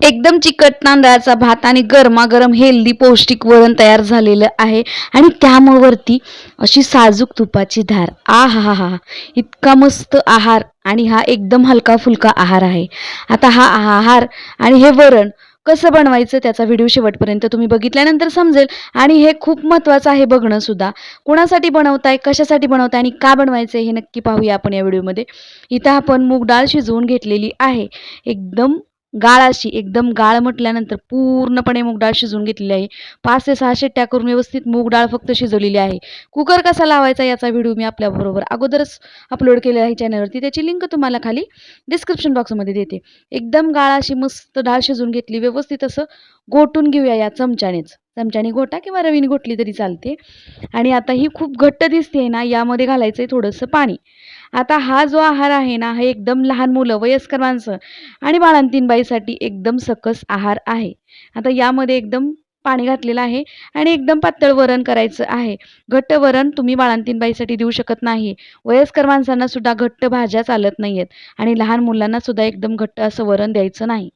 एकदम चिकट तांदळाचा भात आणि गरमागरम हेल्दी पौष्टिक वरण तयार झालेलं आहे. आणि त्यावरती अशी साजूक तुपाची धार. आ हा हा हा इतका मस्त आहार आणि हा एकदम हलका फुलका आहार आहे. आता हा आहार आणि हे वरण कसं बनवायचं त्याचा व्हिडिओ शेवटपर्यंत तुम्ही बघितल्यानंतर समजेल. आणि हे खूप महत्त्वाचं आहे बघणं सुद्धा. कोणासाठी बनवताय कशासाठी बनवताय आणि का बनवायचं हे नक्की पाहूया आपण या व्हिडिओमध्ये इथं आपण मूग डाळ शिजवून घेतलेली आहे. एकदम गाळ अशी एकदम गाळ म्हटल्यानंतर पूर्णपणे मूग डाळ शिजवून घेतलेली आहे. पाच ते सहा शेट्ट्या करून व्यवस्थित मूग डाळ फक्त शिजवलेली आहे. कुकर कसा लावायचा याचा व्हिडिओ मी आपल्याबरोबर अगोदरच अपलोड केलेला आहे चॅनलवरती त्याची लिंक तुम्हाला खाली डिस्क्रिप्शन बॉक्समध्ये देते. एकदम गाळ अशी मस्त डाळ शिजवून घेतली. व्यवस्थित असं गोटून घेऊया या चमच्यानेच. चमच्याने गोटा किंवा रवीने घोटली तरी चालते. आणि आता ही खूप घट्ट दिसते ना यामध्ये घालायचं आहे थोडंसं पाणी. आता हा जो आहार आहे ना हा एकदम लहान मुलं वयस्कर माणसं आणि बाळांतीन बाईसाठी एकदम सकस आहार आहे. आता यामध्ये एकदम पाणी घातलेलं आहे आणि एकदम पातळ वरण करायचं आहे. घट्ट वरण तुम्ही बाळंतीण बाईसाठी देऊ शकत नाही. वयस्कर माणसांना सुद्धा घट्ट भाज्या चालत नाही आहेत आणि लहान मुलांना सुद्धा एकदम घट्ट असं वरण द्यायचं नाही.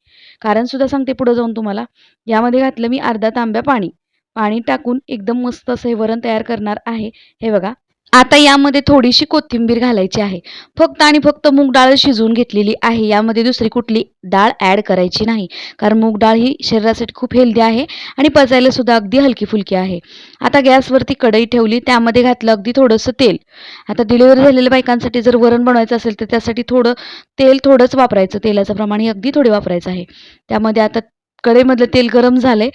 कारण सुद्धा सांगते पुढं जाऊन तुम्हाला यामध्ये घातलं मी अर्धा तांब्या पाणी. पाणी टाकून एकदम मस्त असं हे वरण तयार करणार आहे. हे बघा आता यामध्ये थोडीशी कोथिंबीर घालायची आहे. फक्त आणि फक्त मूग डाळ शिजवून घेतलेली आहे. यामध्ये दुसरी कुठली डाळ ॲड करायची नाही. कारण मूग डाळ ही शरीरासाठी खूप हेल्दी आहे आणि पचायला सुद्धा अगदी हलकी फुलकी आहे. आता गॅसवरती कढई ठेवली त्यामध्ये घातलं अगदी थोडंसं तेल. आता डिलिव्हरी झालेल्या बायकांसाठी जर वरण बनवायचं असेल तर त्यासाठी थोडं तेल थोडंच वापरायचं. तेलाचं प्रमाण हे अगदी थोडे वापरायचं आहे. त्यामध्ये आता कढईमधलं तेल गरम झालंय.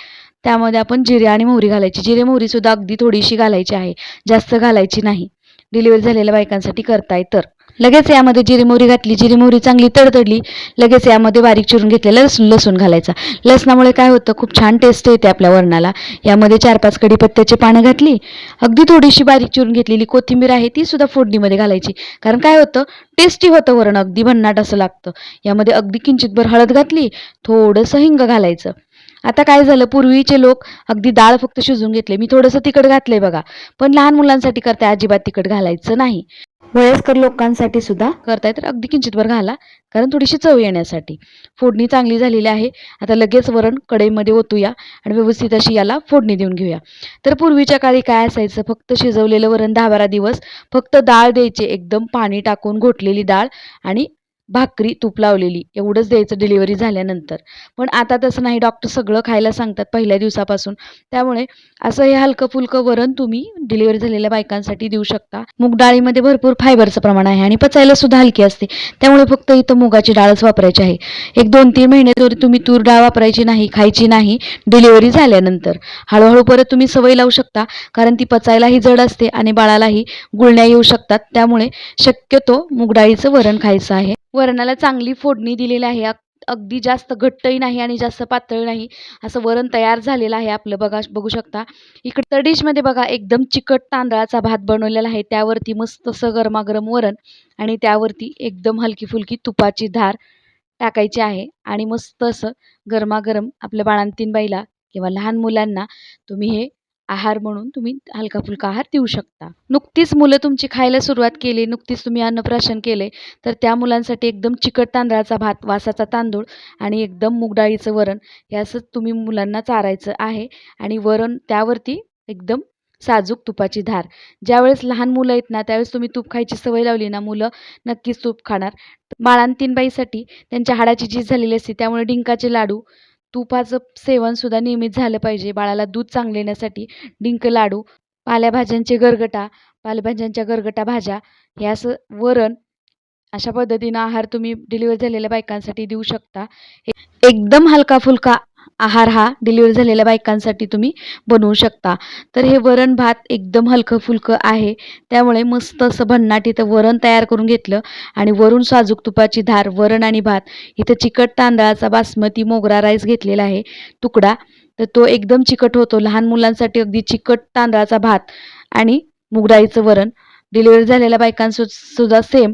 त्यामध्ये आपण जिरे आणि मोहरी घालायची. जिरे मोहरीसुद्धा अगदी थोडीशी घालायची आहे. जास्त घालायची नाही. डिलिव्हरी झालेल्या बायकांसाठी करताय तर. लगेच यामध्ये जिरी मोहरी घातली. जिरी मोहरी चांगली तडतडली. लगेच यामध्ये बारीक चिरून घेतलेलं लसूण लसूण घालायचा. लसणामुळे काय होतं? खूप छान टेस्ट येते आपल्या वरणाला. यामध्ये चार पाच कढीपत्त्याची पानं घातली. अगदी थोडीशी बारीक चिरून घेतलेली कोथिंबीर आहे ती सुद्धा फोडणीमध्ये घालायची. कारण काय होतं? टेस्टी होतं वरण. अगदी भन्नाट असं लागतं. यामध्ये अगदी किंचितभर हळद घातली. थोडंसं हिंग घालायचं. आता काय झालं? पूर्वीचे लोक अगदी डाळ फक्त शिजून घेतले. मी थोडंसं तिखट घातलंय बघा. पण लहान मुलांसाठी करताय अजिबात तिखट घालायचं नाही. वयस्कर लोकांसाठी सुद्धा करताय तर अगदी किंचितभर घाला. कारण थोडीशी चव येण्यासाठी. फोडणी चांगली झालेली आहे. आता लगेच वरण कढईमध्ये ओतूया आणि व्यवस्थित अशी याला फोडणी देऊन घेऊया. तर पूर्वीच्या काळी काय असायचं? फक्त शिजवलेलं वरण दहा बारा दिवस. फक्त डाळ द्यायचे. एकदम पाणी टाकून घोटलेली डाळ आणि भाकरी तूप लावलेली. एवढंच द्यायचं डिलिव्हरी झाल्यानंतर. पण आता तसं नाही. डॉक्टर सगळं खायला सांगतात पहिल्या दिवसापासून. त्यामुळे असं हे हलकं फुलकं वरण तुम्ही डिलिव्हरी झालेल्या बायकांसाठी देऊ शकता. मूग डाळीमध्ये भरपूर फायबरचं प्रमाण आहे आणि पचायला सुद्धा हलकी असते. त्यामुळे फक्त इथं मुगाची डाळच वापरायची आहे. एक दोन तीन महिने तरी तुम्ही तूर डाळ वापरायची नाही खायची नाही डिलिव्हरी झाल्यानंतर. हळूहळू परत तुम्ही सवय लावू शकता. कारण ती पचायलाही जड असते आणि बाळालाही गुळण्या येऊ शकतात. त्यामुळे शक्यतो मूग डाळीचं वरण खायचं आहे. वरणाला चांगली फोडणी दिलेली आहे. अग- अगदी जास्त घट्टही नाही आणि जास्त पातळ नाही. असं वरण तयार झालेलं आहे आपलं. बघा बघू शकता. इकडं तर डिशमध्ये बघा एकदम चिकट तांदळाचा भात बनवलेला आहे. त्यावरती मस्त असं गरमागरम वरण आणि त्यावरती एकदम हलकी फुलकी तुपाची धार टाकायची आहे. आणि मस्त असं गरमागरम आपल्या बाळांतीन बाईला किंवा लहान मुलांना तुम्ही हे आहार म्हणून तुम्ही हलका फुलका आहार देऊ शकता. नुकतीच मुलं तुमची खायला सुरुवात केली नुकतीच तुम्ही अन्नप्राशन केले तर त्या मुलांसाठी एकदम चिकट तांदळाचा भात वासाचा तांदूळ आणि एकदम मूग डाळीचं वरण हे असं तुम्ही मुलांना चारायचं आहे आणि वरण त्यावरती एकदम साजूक तुपाची धार. ज्यावेळेस लहान मुलं आहेत ना त्यावेळेस तुम्ही तूप खायची सवय लावली ना मुलं नक्कीच तूप खाणार. माळांतीनबाईसाठी त्यांच्या हाडाची झीज झालेली असते त्यामुळे डिंकाचे लाडू तुपाचं सेवनसुद्धा नियमित झालं पाहिजे. बाळाला दूध चांगलं येण्यासाठी डिंक लाडू पालेभाज्यांचे गरगटा पालेभाज्यांच्या गरगटा भाज्या हे असं वरण अशा पद्धतीनं आहार तुम्ही डिलिव्हर झालेल्या बायकांसाठी देऊ शकता. एकदम हलका फुलका आहार हा डिलिव्हर झालेल्या बायकांसाठी तुम्ही बनवू शकता. तर हे वरण भात एकदम हलकं फुलकं आहे. त्यामुळे मस्त असं भन्नाट इथं वरण तयार करून घेतलं आणि वरून साजूक तुपाची धार वरण आणि भात. इथं चिकट तांदळाचा बासमती मोगरा राईस घेतलेला आहे तुकडा. तर तो एकदम चिकट होतो. लहान मुलांसाठी अगदी चिकट तांदळाचा भात आणि मुगडाईचं वरण. डिलिव्हरी झालेल्या बायकांसु सुद्धा सेम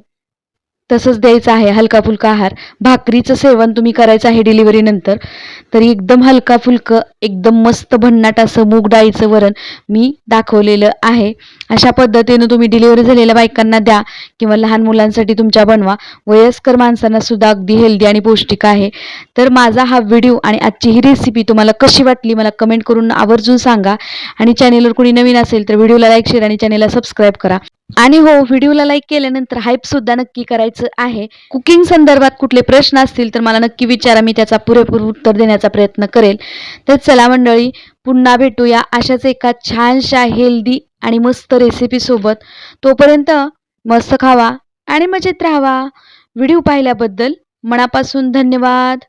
तसंच द्यायचं आहे हलका फुलका आहार. भाकरीचं सेवन तुम्ही करायचं आहे डिलिव्हरीनंतर तरी एकदम हलका फुलकं एकदम मस्त भन्नाट असं मूग डाळीचं वरण मी दाखवलेलं आहे. अशा पद्धतीनं तुम्ही डिलिव्हरी झालेल्या बायकांना द्या किंवा लहान मुलांसाठी तुमच्या बनवा. वयस्कर माणसांना सुद्धा अगदी हेल्दी आणि पौष्टिक आहे. तर माझा हा व्हिडिओ आणि आजची ही रेसिपी तुम्हाला कशी वाटली मला कमेंट करून आवर्जून सांगा. आणि चॅनेलवर कोणी नवीन असेल तर व्हिडिओला लाईक शेअर आणि चॅनेलला सबस्क्राईब करा. आणि हो व्हिडिओला लाईक केल्यानंतर हाईप सुद्धा नक्की करायचं आहे. कुकिंग संदर्भात कुठले प्रश्न असतील तर मला नक्की विचारा मी त्याचा पुरेपूर उत्तर देण्याचा प्रयत्न करेल. तर चला मंडळी पुन्हा भेटूया अशाच एका छानशा हेल्दी आणि मस्त रेसिपीसोबत तोपर्यंत मस्त खावा आणि मजेत राहावा. व्हिडिओ पाहिल्याबद्दल मनापासून धन्यवाद.